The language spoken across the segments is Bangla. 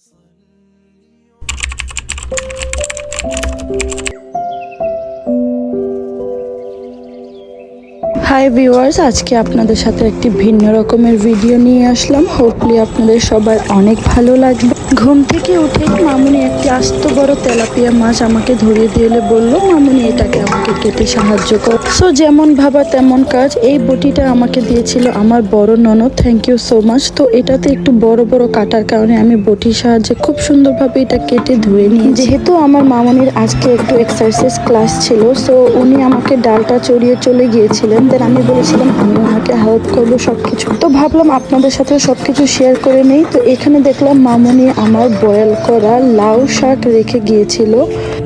思念。হাই ভিউয়ার্স আজকে আপনাদের সাথে একটি ভিন্ন রকমের ভিডিও নিয়ে আসলাম। হোপলি আপনাদের সবার অনেক ভালো লাগবে। ঘুম থেকে উঠে মামুনি একটি আস্ত বড় তেলাপিয়া মাছ আমাকে ধরিয়ে দিয়ে বলল, মামুনি, এটাকে আমাকে কেটে সাহায্য কর। সো যেমন ভাবা তেমন কাজ, এই বটিটা আমাকে দিয়েছিল আমার বড় ননদ। থ্যাংক ইউ সো মাচ তো এটাতে একটু বড় বড় কাটার কারণে আমি বটির সাহায্যে খুব সুন্দরভাবে এটা কেটে ধুয়ে নিই যেহেতু আমার মামুনির আজকে একটু এক্সারসাইজ ক্লাস ছিল সো উনি আমাকে ডালটা চড়িয়ে চলে গিয়েছিলেন। দেন আমি বলেছিলাম, আমি ওনাকে হেল্প করব সব কিছু তো ভাবলাম আপনাদের সাথে সব কিছু শেয়ার করে নেই। তো এখানে দেখলাম মামনি আমার বয়েল করা লাউ শাক রেখে গিয়েছিল।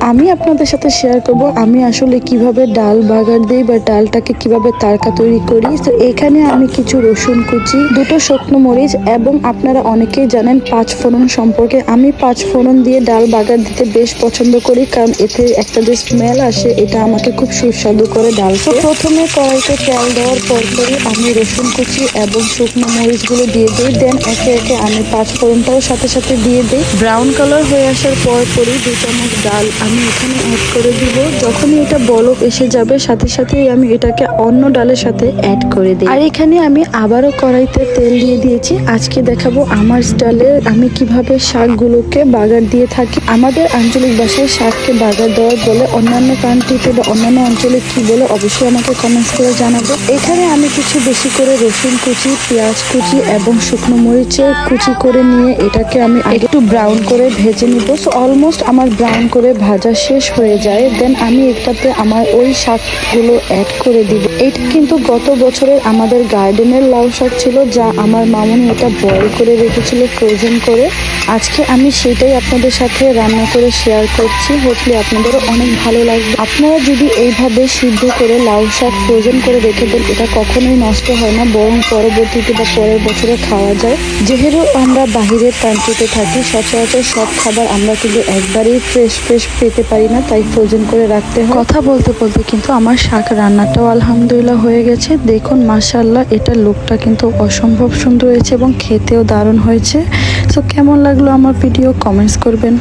আমি আপনাদের সাথে শেয়ার করব, আমি আসলে কীভাবে ডাল বাগার দিই বা ডালটাকে কীভাবে তারকা তৈরি করি। তো এখানে আমি কিছু রসুন কুচি, দুটো শুকনো মরিচ এবং আপনারা অনেকেই জানেন পাঁচ ফোড়ন সম্পর্কে। আমি পাঁচ ফোড়ন দিয়ে ডাল বাগার দিতে বেশ পছন্দ করি, কারণ এতে একটা যে স্মেল আসে, এটা আমাকে খুব সুস্বাদু করে ডাল তো প্রথমে কড়াইতে তেল দেওয়ার পর পরই আমি রসুন কুচি এবং শুকনো মরিচগুলো দিয়ে দিই। দেন একে একে আমি পাঁচ ফোড়নটাও সাথে সাথে দিয়ে দিই। ব্রাউন কালার হয়ে আসার পর পরই দু চামচ ডাল। আমি এখানে অ্যাড করে দিব। যখনই এটা বলক এসে যাবে, সাথে সাথেই আমি এটাকে অন্য ডালের সাথে অ্যাড করে দিই। আর এখানে আমি আবারও কড়াইতে তেল দিয়ে দিয়েছি। আজকে দেখাবো আমার স্টাইলে আমি কীভাবে শাকগুলোকে বাগার দিয়ে থাকি। আমাদের আঞ্চলিক ভাষায় শাককে বাগার দেওয়ার বলে অন্যান্য কান্ট্রিতে বা অন্যান্য অঞ্চলে কি বলে অবশ্যই আমাকে কমেন্টস করে জানাব এখানে আমি কিছু বেশি করে রসুন কুচি, পেঁয়াজ কুচি এবং শুকনো মরিচের কুচি করে নিয়ে এটাকে আমি একটু ব্রাউন করে ভেজে নিব। সো অলমোস্ট আমার ব্রাউন করে ভাজা শেষ হয়ে যায়। দেন আমি এটাতে আমার ওই শাকগুলো অ্যাড করে দিব। এটা কিন্তু গত বছরের আমাদের গার্ডেনের লাউ শাক ছিল, যা আমার মামনি এটা বয়ল করে রেখেছিল ফ্রোজেন করে। আজকে আমি সেটাই আপনাদের সাথে রান্না করে শেয়ার করছি। হোপলি আপনাদেরও অনেক ভালো লাগবে। আপনারা যদি এইভাবে সিদ্ধ করে লাউ শাক ফ্রোজেন করে রেখে দেন এটা কখনোই নষ্ট হয় না। বরং পরবর্তীতে বা পরের বছরে খাওয়া যায়। যেহেতু আমরা বাহিরের কান্ট্রিতে থাকি, সচরাচর সব খাবার আমরা কিন্তু একবারেই ফ্রেশ ফ্রেশ পেতে পারি না, তাই ফ্রোজেন করে রাখতে হয়। কথা বলতে বলতে কিন্তু আমার শাক রান্নাটাও আলহামদুলিল্লাহ হয়ে গেছে। দেখুন মাসাল্লাহ এটা লুকটা কিন্তু অসম্ভব সুন্দর হয়েছে এবং খেতেও দারুণ হয়েছে। তো কেমন লাগল আমার ভিডিও কমেন্টস করবেন।